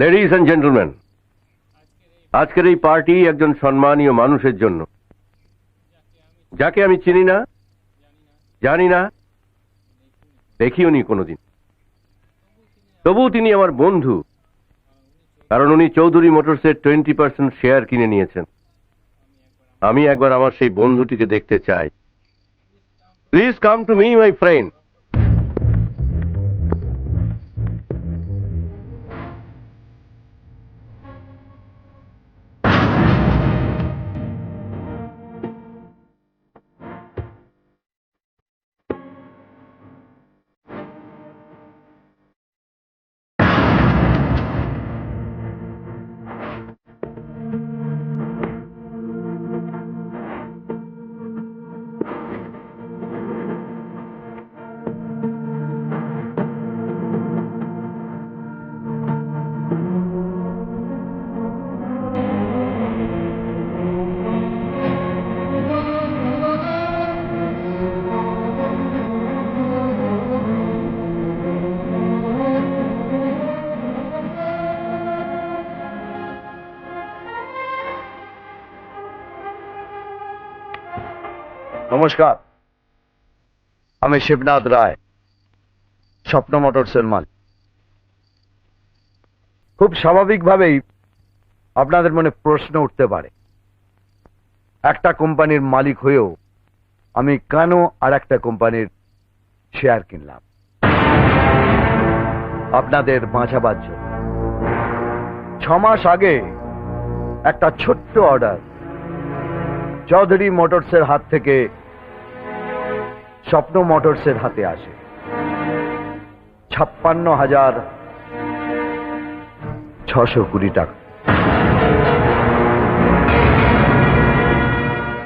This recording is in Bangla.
লেডিস অ্যান্ড জেন্টলম্যান আজকের এই পার্টি একজন সম্মানীয় মানুষের জন্য। যাকে আমি চিনি না, জানি না, দেখিও নি কোনোদিন। তবুও তিনি আমার বন্ধু, কারণ উনি চৌধুরী মোটরসের টোয়েন্টি পার্সেন্ট শেয়ার কিনে নিয়েছেন। আমি একবার আমার সেই বন্ধুটিকে দেখতে চাই। Please come to me my friend নমস্কার। আমি শিবনাথ রায়, স্বপ্ন মোটরসের মালিক। খুব স্বাভাবিকভাবেই আপনাদের মনে প্রশ্ন উঠতে পারে, একটা কোম্পানির মালিক হয়েও আমি কেন আর একটা কোম্পানির শেয়ার কিনলাম? আপনাদের বাঁচাবার জন্য। ছ মাস আগে একটা ছোট্ট অর্ডার চৌধুরী মোটরসের হাত থেকে স্বপ্ন মোটরসের হাতে আসে। ছাপ্পান্ন হাজার ছশো কুড়ি টাকা।